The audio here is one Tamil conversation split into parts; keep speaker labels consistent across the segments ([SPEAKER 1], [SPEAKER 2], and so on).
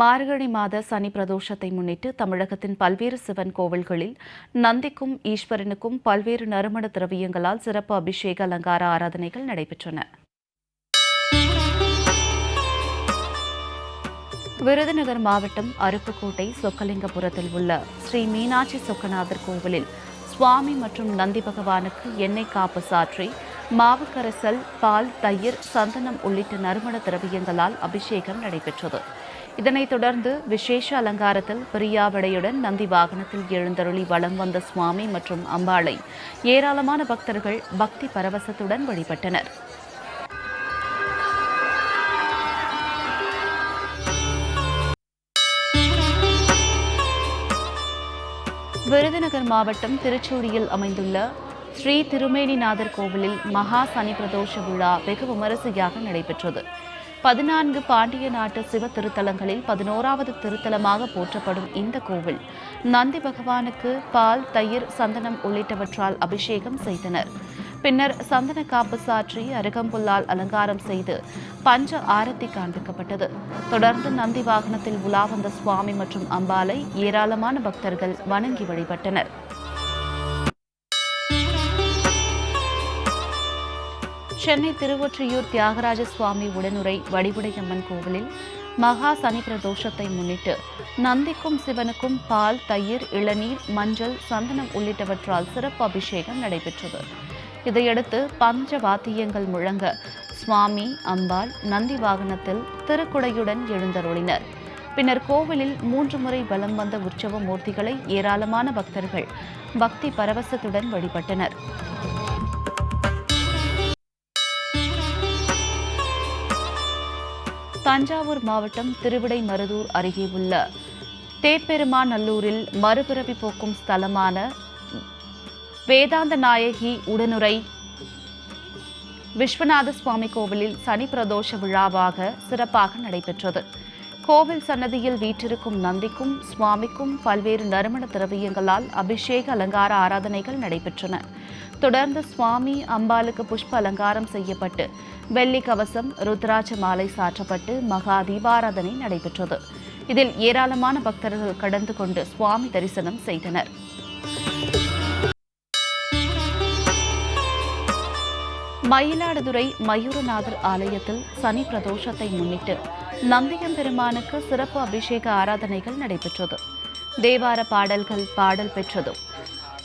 [SPEAKER 1] மார்கழி மாத சனி பிரதோஷத்தை முன்னிட்டு தமிழகத்தின் பல்வேறு சிவன் கோவில்களில் நந்திக்கும் ஈஸ்வரனுக்கும் பல்வேறு நறுமண திரவியங்களால் சிறப்பு அபிஷேக அலங்கார ஆராதனைகள் நடைபெற்றன. விருதுநகர் மாவட்டம் அருப்புக்கோட்டை சொக்கலிங்கபுரத்தில் உள்ள ஸ்ரீ மீனாட்சி சொக்கநாதர் கோவிலில் சுவாமி மற்றும் நந்தி பகவானுக்கு எண்ணெய் காப்பு சாற்றி மாவுக்கரசல் பால் தயிர் சந்தனம் உள்ளிட்ட நறுமண திரவியங்களால் அபிஷேகம் நடைபெற்றது. இதனைத் தொடர்ந்து விசேஷ அலங்காரத்தில் பிரியாவிடையுடன் நந்தி வாகனத்தில் எழுந்தருளி வலம் வந்த சுவாமி மற்றும் அம்பாளை ஏராளமான பக்தர்கள் பக்தி பரவசத்துடன் வழிபட்டனர். விருதுநகர் மாவட்டம் திருச்சூடியில் அமைந்துள்ள ஸ்ரீ திருமேனிநாதர் கோவிலில் மகா சனி பிரதோஷ விழா வெகு விமரிசையாக நடைபெற்றது. பதினான்கு பாண்டிய நாட்டு சிவ திருத்தலங்களில் பதினோராவது திருத்தலமாக போற்றப்படும் இந்த கோவில். நந்தி பகவானுக்கு பால் தயிர் சந்தனம் உள்ளிட்டவற்றால் அபிஷேகம் செய்தனர். பின்னர் சந்தன காப்பு சாற்றி அருகம்புல்லால் அலங்காரம் செய்து பஞ்ச ஆரத்தி காண்பிக்கப்பட்டது தொடர்ந்து நந்தி வாகனத்தில் உலா வந்த சுவாமி மற்றும் அம்பாலை ஏராளமான பக்தர்கள் வணங்கி வழிபட்டனர். சென்னை திருவொற்றியூர் தியாகராஜ சுவாமி உடனுரை வடிவுடையம்மன் கோவிலில் மகா சனி பிரதோஷத்தை முன்னிட்டு நந்திக்கும் சிவனுக்கும் பால் தயிர் இளநீர் மஞ்சள் சந்தனம் உள்ளிட்டவற்றால் சிறப்பு அபிஷேகம் நடைபெற்றது. இதையடுத்து பஞ்ச வாத்தியங்கள் முழங்க சுவாமி அம்பாள் நந்தி வாகனத்தில் திருக்குடையுடன் எழுந்தருளினர். பின்னர் கோவிலில் மூன்று முறை வலம் வந்த உற்சவ மூர்த்திகளை ஏராளமான பக்தர்கள் பக்தி பரவசத்துடன் வழிபட்டனர். தஞ்சாவூர் மாவட்டம் திருவிடைமருதூர் அருகே உள்ள தேப்பெருமாநல்லூரில் மறுபிறவி போக்கும் ஸ்தலமான வேதாந்த நாயகி உடனுரை விஸ்வநாத சுவாமி கோவிலில் சனி பிரதோஷ விழாவாக சிறப்பாக நடைபெற்றது. கோவில் சன்னதியில் வீற்றிருக்கும் நந்திக்கும் சுவாமிக்கும் பல்வேறு நறுமண திரவியங்களால் அபிஷேக அலங்கார ஆராதனைகள் நடைபெற்றன. தொடர்ந்து சுவாமி அம்பாளுக்கு புஷ்ப அலங்காரம் செய்யப்பட்டு வெள்ளி கவசம் ருத்ராட்ச மாலை சாற்றப்பட்டு மகா தீபாராதனை நடைபெற்றது. இதில் ஏராளமான பக்தர்கள் கடந்து கொண்டு சுவாமி தரிசனம் செய்தனர். மயிலாடுதுறை மயூரநாதர் ஆலயத்தில் சனி பிரதோஷத்தை முன்னிட்டு நந்தியம் பெருமானுக்கு சிறப்பு அபிஷேக ஆராதனைகள் நடைபெற்றது. தேவார பாடல்கள் பாடல் பெற்றதும்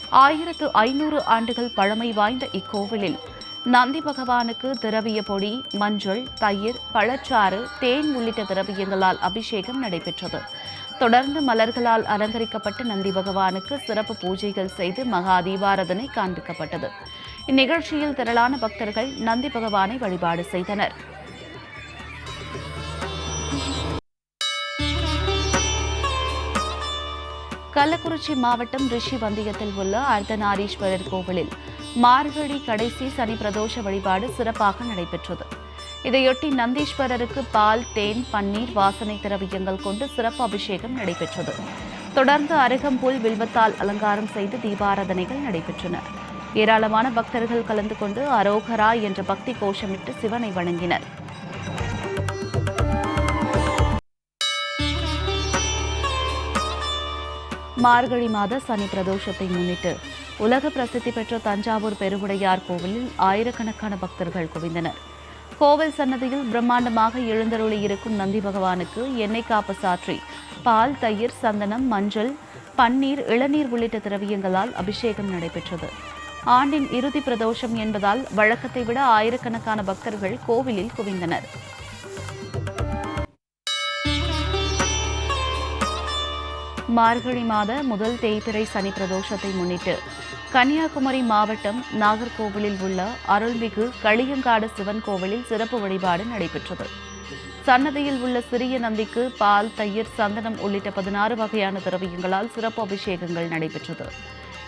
[SPEAKER 1] ஆயிரத்து ஐநூறு ஆண்டுகள் பழமை வாய்ந்த இக்கோவிலில் நந்தி பகவானுக்கு திரவிய பொடி மஞ்சள் தயிர் பழச்சாறு தேன் உள்ளிட்ட திரவியங்களால் அபிஷேகம் நடைபெற்றது. தொடர்ந்து மலர்களால் அலங்கரிக்கப்பட்ட நந்தி பகவானுக்கு சிறப்பு பூஜைகள் செய்து மகா தீபாரதனை காண்பிக்கப்பட்டது. இந்நிகழ்ச்சியில் திரளான பக்தர்கள் நந்தி பகவானை வழிபாடு செய்தனர். கள்ளக்குறிச்சி மாவட்டம் ரிஷிவந்தியத்தில் உள்ள அர்த்தநாரீஸ்வரர் கோவிலில் மார்கழி கடைசி சனி பிரதோஷ வழிபாடு சிறப்பாக நடைபெற்றது. இதையொட்டி நந்தீஸ்வரருக்கு பால் தேன் பன்னீர் வாசனை திரவியங்கள் கொண்டு சிறப்பு அபிஷேகம் நடைபெற்றது. தொடர்ந்து அருகம்புல் வில்வத்தால் அலங்காரம் செய்து தீபாராதனைகள் நடைபெற்றன. ஏராளமான பக்தர்கள் கலந்து கொண்டு அரோகரா என்ற பக்தி கோஷமிட்டு சிவனை வணங்கினர். மார்கழி மாத சனி பிரதோஷத்தை முன்னிட்டு உலக பிரசித்தி பெற்ற தஞ்சாவூர் பெருவுடையார் கோவிலில் ஆயிரக்கணக்கான பக்தர்கள் குவிந்தனர். கோவில் சன்னதியில் பிரம்மாண்டமாக எழுந்தருளி இருக்கும் நந்தி பகவானுக்கு எண்ணெய் காப்பு சாற்றி பால் தயிர் சந்தனம் மஞ்சள் பன்னீர் இளநீர் உள்ளிட்ட திரவியங்களால் அபிஷேகம் நடைபெற்றது. ஆண்டின் இறுதி பிரதோஷம் என்பதால் வழக்கத்தை விட ஆயிரக்கணக்கான பக்தர்கள் கோவிலில் குவிந்தனர். மார்கழி மாத முதல் தேய்பிறை சனி பிரதோஷத்தை முன்னிட்டு கன்னியாகுமரி மாவட்டம் நாகர்கோவிலில் உள்ள அருள்மிகு களியங்காடு சிவன் கோவிலில் சிறப்பு வழிபாடு நடைபெற்றது. சன்னதியில் உள்ள சிறிய நந்திக்கு பால் தயிர் சந்தனம் உள்ளிட்ட பதினாறு வகையான திரவியங்களால் சிறப்பு அபிஷேகங்கள் நடைபெற்றது.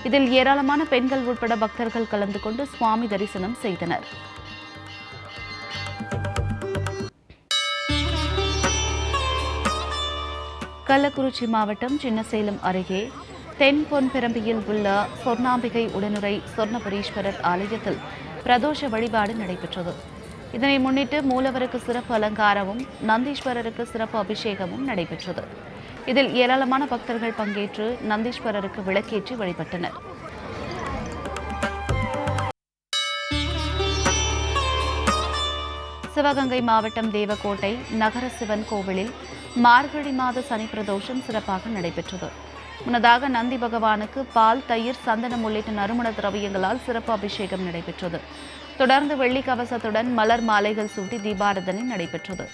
[SPEAKER 1] இதில் ஏராளமான பெண்கள் உட்பட பக்தர்கள் கலந்து கொண்டு சுவாமி தரிசனம் செய்தனர். கள்ளக்குறிச்சி மாவட்டம் சின்னசேலம் அருகே தென் பொன்பிரம்பியில் உள்ள சொர்ணாம்பிகை உடனுரை சொர்ணபுரீஸ்வரர் ஆலயத்தில் பிரதோஷ வழிபாடு நடைபெற்றது. இதனை முன்னிட்டு மூலவருக்கு சிறப்பு அலங்காரமும் நந்தீஸ்வரருக்கு சிறப்பு அபிஷேகமும் நடைபெற்றது. இதில் ஏராளமான பக்தர்கள் பங்கேற்று நந்தீஸ்வரருக்கு விளக்கேற்றி வழிபட்டனர். சிவகங்கை மாவட்டம் தேவக்கோட்டை நகர சிவன் கோவிலில் மார்கழி மாத சனி பிரதோஷம் சிறப்பாக நடைபெற்றது. முன்னதாக நந்தி பகவானுக்கு பால் தயிர் சந்தனம் உள்ளிட்ட நறுமண திரவியங்களால் சிறப்பு அபிஷேகம் நடைபெற்றது. தொடர்ந்து வெள்ளி கவசத்துடன் மலர் மாலைகள் சூட்டி தீபாரதனை நடைபெற்றது.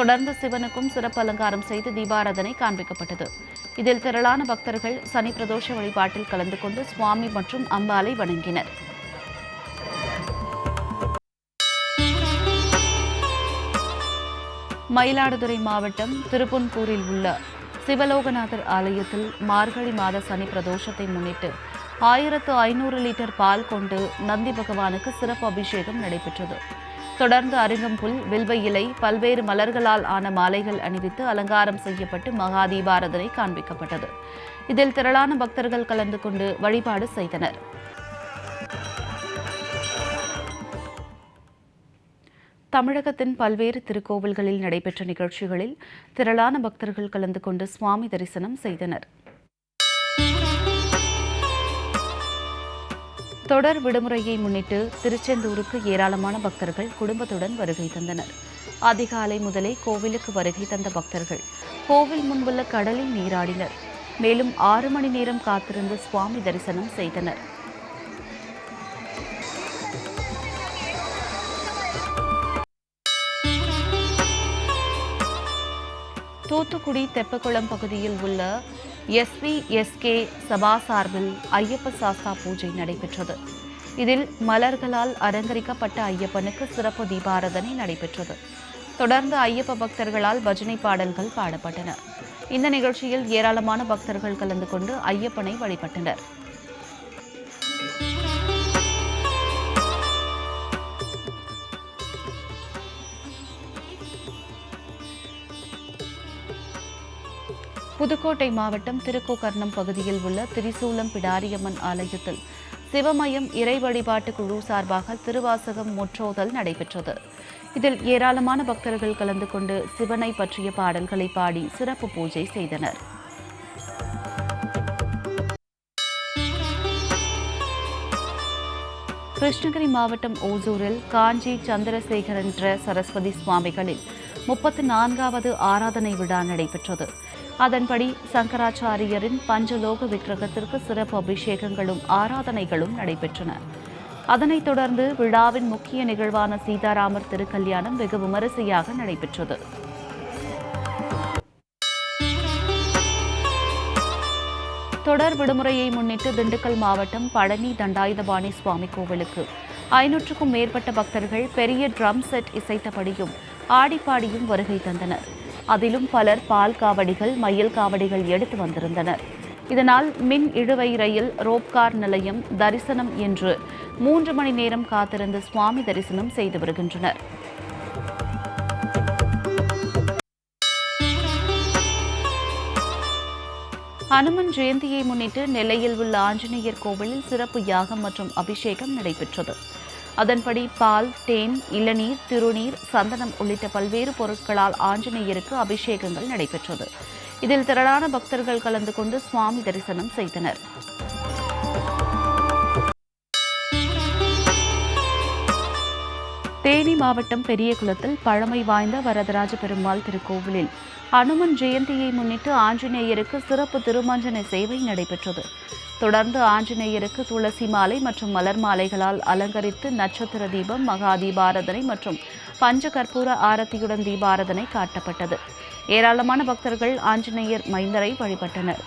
[SPEAKER 1] தொடர்ந்து சிவனுக்கும் சிறப்பு அலங்காரம் செய்து தீபாரதனை காண்பிக்கப்பட்டது. இதில் திரளான பக்தர்கள் சனி பிரதோஷ வழிபாட்டில் கலந்து கொண்டு சுவாமி மற்றும் அம்பாலை வணங்கினர். மயிலாடுதுறை மாவட்டம் திருப்புன்கூரில் உள்ள சிவலோகநாதர் ஆலயத்தில் மார்கழி மாத சனி பிரதோஷத்தை முன்னிட்டு ஆயிரத்து ஐநூறு லிட்டர் பால் கொண்டு நந்தி பகவானுக்கு சிறப்பு அபிஷேகம் நடைபெற்றது. தொடர்ந்து அருகம்புல் வில்வ இலை பல்வேறு மலர்களால் ஆன மாலைகள் அணிவித்து அலங்காரம் செய்யப்பட்டு மகா தீபாரதனை காண்பிக்கப்பட்டது. இதில் திரளான பக்தர்கள் கலந்து கொண்டு வழிபாடு செய்தனர். தமிழகத்தின் பல்வேறு திருக்கோவில்களில் நடைபெற்ற நிகழ்ச்சிகளில் திரளான பக்தர்கள் கலந்து கொண்டு சுவாமி தரிசனம் செய்தனர். தொடர் விடுமுறையை முன்னிட்டு திருச்செந்தூருக்கு ஏராளமான பக்தர்கள் குடும்பத்துடன் வருகை தந்தனர். அதிகாலை முதலே கோவிலுக்கு வருகை தந்த பக்தர்கள் கோவில் முன்புள்ள கடலில் நீராடினர். மேலும் ஆறு மணி நேரம் காத்திருந்து சுவாமி தரிசனம் செய்தனர். தூத்துக்குடி தெப்பக்குளம் பகுதியில் உள்ள எஸ்வி எஸ்கே சபா சார்பில் ஐயப்ப சாஸ்தா பூஜை நடைபெற்றது. இதில் மலர்களால் அலங்கரிக்கப்பட்ட ஐயப்பனுக்கு சிறப்பு தீபாரதனை நடைபெற்றது. தொடர்ந்து ஐயப்ப பக்தர்களால் பஜனை பாடல்கள் பாடப்பட்டன. இந்த நிகழ்ச்சியில் ஏராளமான பக்தர்கள் கலந்து கொண்டு ஐயப்பனை வழிபட்டனர். புதுக்கோட்டை மாவட்டம் திருக்கோகர்ணம் பகுதியில் உள்ள திரிசூலம் பிடாரியம்மன் ஆலயத்தில் சிவமயம் இறை வழிபாட்டு குழு சார்பாக திருவாசகம் முற்றோதல் நடைபெற்றது. இதில் ஏராளமான பக்தர்கள் கலந்து கொண்டு சிவனை பற்றிய பாடல்களை பாடி சிறப்பு பூஜை செய்தனர். கிருஷ்ணகிரி மாவட்டம் ஓசூரில் காஞ்சி சந்திரசேகரன்ற சரஸ்வதி சுவாமிகளில் முப்பத்து நான்காவது ஆராதனை விழா நடைபெற்றது. அதன்படி சங்கராச்சாரியரின் பஞ்சலோக விக்கிரகத்திற்கு சிறப்பு அபிஷேகங்களும் ஆராதனைகளும் நடைபெற்றன. அதனைத் தொடர்ந்து விழாவின் முக்கிய நிகழ்வான சீதாராமர் திருக்கல்யாணம் வெகு விமரிசையாக நடைபெற்றது. தொடர் விடுமுறையை முன்னிட்டு திண்டுக்கல் மாவட்டம் பழனி தண்டாயுதபாணி சுவாமி கோவிலுக்கு ஐநூற்றுக்கும் மேற்பட்ட பக்தர்கள் பெரிய ட்ரம் செட் இசைத்தபடியும் ஆடிப்பாடியும் வருகை தந்தனர். அதிலும் பலர் பால் காவடிகள் மயில் காவடிகள் எடுத்து வந்திருந்தனர். இதனால் மின் இழுவை ரயில் ரோப்கார் நிலையம் தரிசனம் என்று மூன்று மணி நேரம் காத்திருந்து சுவாமி தரிசனம் செய்து வருகின்றனர். ஹனுமன் ஜெயந்தியை முன்னிட்டு நெல்லையில் உள்ள ஆஞ்சநேயர் கோவிலில் சிறப்பு யாகம் மற்றும் அபிஷேகம் நடைபெற்றது. அதன்படி பால் தேன் இளநீர் திருநீர் சந்தனம் உள்ளிட்ட பல்வேறு பொருட்களால் ஆஞ்சநேயருக்கு அபிஷேகங்கள் நடைபெற்றது. இதில் திரளான பக்தர்கள் கலந்து கொண்டு சுவாமி தரிசனம் செய்தனர். தேனி மாவட்டம் பெரியகுளத்தில் பழமை வாய்ந்த வரதராஜ பெருமாள் திருக்கோவிலில் அனுமன் ஜெயந்தியை முன்னிட்டு ஆஞ்சநேயருக்கு சிறப்பு திருமஞ்சன சேவை நடைபெற்றது. தொடர்ந்து ஆஞ்சநேயருக்கு துளசி மாலை மற்றும் மலர் மாலைகளால் அலங்கரித்து நட்சத்திர தீபம் மகா தீபாரதனை மற்றும் பஞ்ச கற்பூர ஆரத்தியுடன் தீபாரதனை காட்டப்பட்டது. ஏராளமான பக்தர்கள் ஆஞ்சநேயர் மைந்தரை வழிபட்டனர்.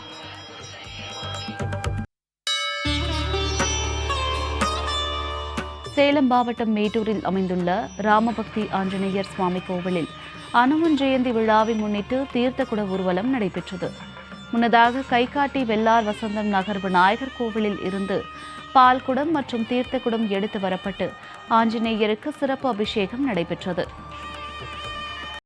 [SPEAKER 1] சேலம் மாவட்டம் மேட்டூரில் அமைந்துள்ள ராமபக்தி ஆஞ்சநேயர் சுவாமி கோவிலில் அனுமன் ஜெயந்தி விழாவை முன்னிட்டு தீர்த்தக்குட ஊர்வலம் நடைபெற்றது. முன்னதாக கைகாட்டி வெள்ளார் வசந்தம் நகர் விநாயகர் கோவிலில் இருந்து பால்குடம் மற்றும் தீர்த்தக்குடம் எடுத்து வரப்பட்டு ஆஞ்சநேயருக்கு சிறப்பு அபிஷேகம் நடைபெற்றது.